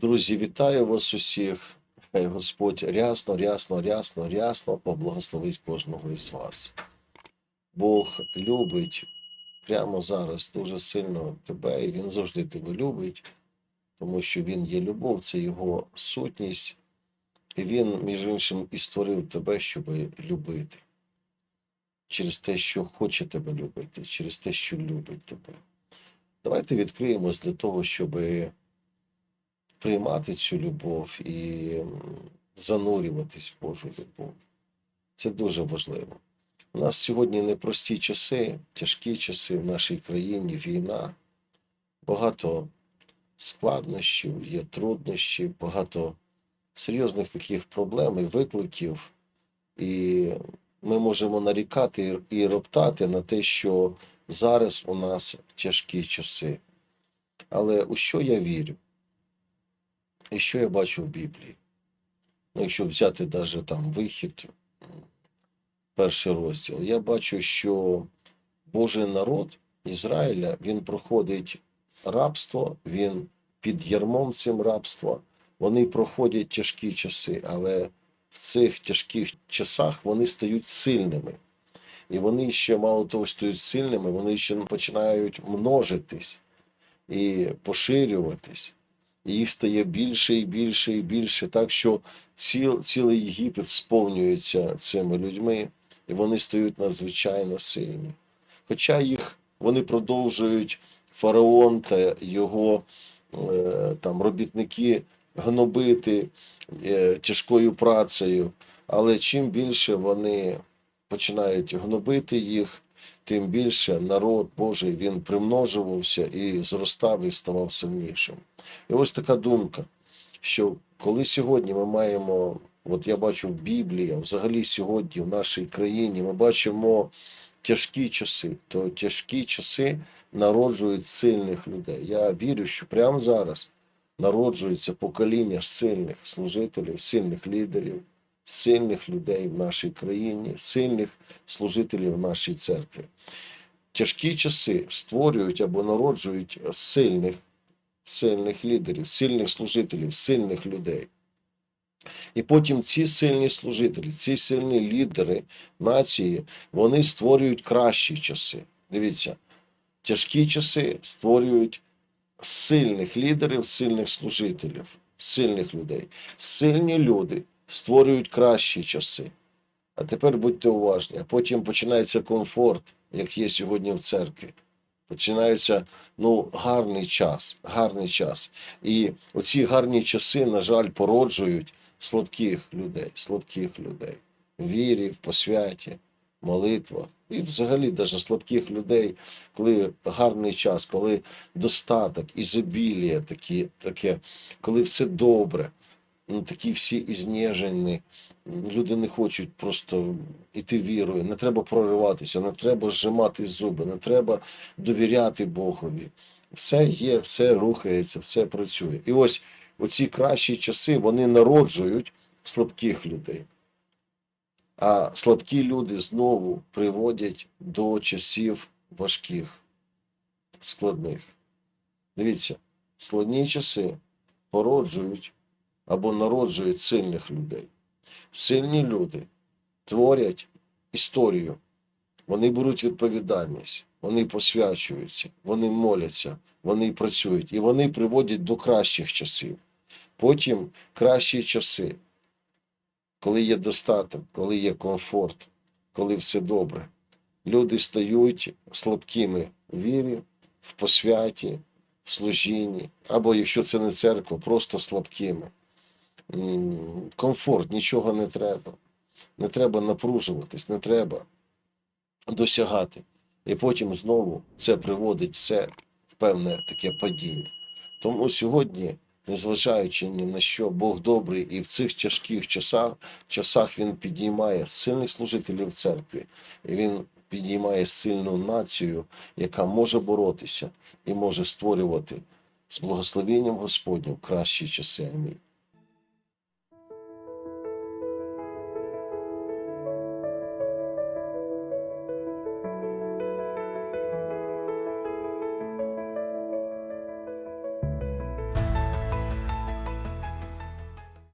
Друзі, вітаю вас усіх. Хай Господь рясно, рясно, рясно, рясно поблагословить кожного із вас. Бог любить прямо зараз дуже сильно тебе, і Він завжди тебе любить, тому що Він є любов, це Його сутність, і Він, між іншим, і створив тебе, щоб любити. Через те, що хоче тебе любити, через те, що любить тебе. Давайте відкриємось для того, щоби приймати цю любов і занурюватись в Божу любов. Це дуже важливо. У нас сьогодні непрості часи, тяжкі часи в нашій країні, війна, багато складнощів, є труднощі, багато серйозних таких проблем і викликів. І ми можемо нарікати і роптати на те, що зараз у нас тяжкі часи. Але у що я вірю? І що я бачу в Біблії? Ну, якщо взяти навіть там вихід, перший розділ, я бачу, що Божий народ Ізраїля він проходить рабство, він під ярмом цим рабства. Вони проходять тяжкі часи, але в цих тяжких часах вони стають сильними. І вони ще мало того, стають сильними, вони ще починають множитись і поширюватись їх стає більше і більше і більше, так що ціл, цілий Єгипет сповнюється цими людьми, і вони стають надзвичайно сильні. Хоча їх вони продовжують фараон та його е, там робітники гнобити е, тяжкою працею, але чим більше вони починають гнобити їх, тим більше народ Божий він примножувався і зростав і ставав сильнішим. І ось така думка, що коли сьогодні ми маємо, от я бачу в Біблії, взагалі сьогодні в нашій країні ми бачимо тяжкі часи, то тяжкі часи народжують сильних людей. Я вірю, що прямо зараз народжується покоління сильних служителів, сильних лідерів, сильних людей в нашій країні, сильних служителів нашій церкві. Тяжкі часи створюють або народжують сильних сильних лідерів, сильних служителів, сильних людей. І потім ці сильні служителі, ці сильні лідери нації, вони створюють кращі часи. Дивіться, тяжкі часи створюють сильних лідерів, сильних служителів, сильних людей. Сильні люди створюють кращі часи. А тепер будьте уважні, а потім починається комфорт, як є сьогодні в церкві. Починається ну, гарний час, гарний час. І оці гарні часи, на жаль, породжують слабких людей, слабких людей вірі, в посвяті, молитвах. І взагалі навіть слабких людей, коли гарний час, коли достаток, ізобілія такі, таке, коли все добре, ну такі всі ізнежені, люди не хочуть просто йти вірою, не треба прориватися, не треба зжимати зуби, не треба довіряти Богові. Все є, все рухається, все працює. І ось оці кращі часи вони народжують слабких людей. А слабкі люди знову приводять до часів важких, складних. Дивіться, складні часи породжують або народжують сильних людей. Сильні люди творять історію, вони беруть відповідальність, вони посвячуються, вони моляться, вони працюють і вони приводять до кращих часів. Потім кращі часи, коли є достаток, коли є комфорт, коли все добре. Люди стають слабкими в вірі, в посвяті, в служінні, або якщо це не церква, просто слабкими. Комфорт, нічого не треба. Не треба напружуватись, не треба досягати. І потім знову це приводить все в певне таке падіння. Тому сьогодні, незважаючи ні на що, Бог добрий, і в цих тяжких часах, часах Він підіймає сильних служителів церкви, і Він підіймає сильну націю, яка може боротися і може створювати з благословенням Господнім кращі часи. Амінь.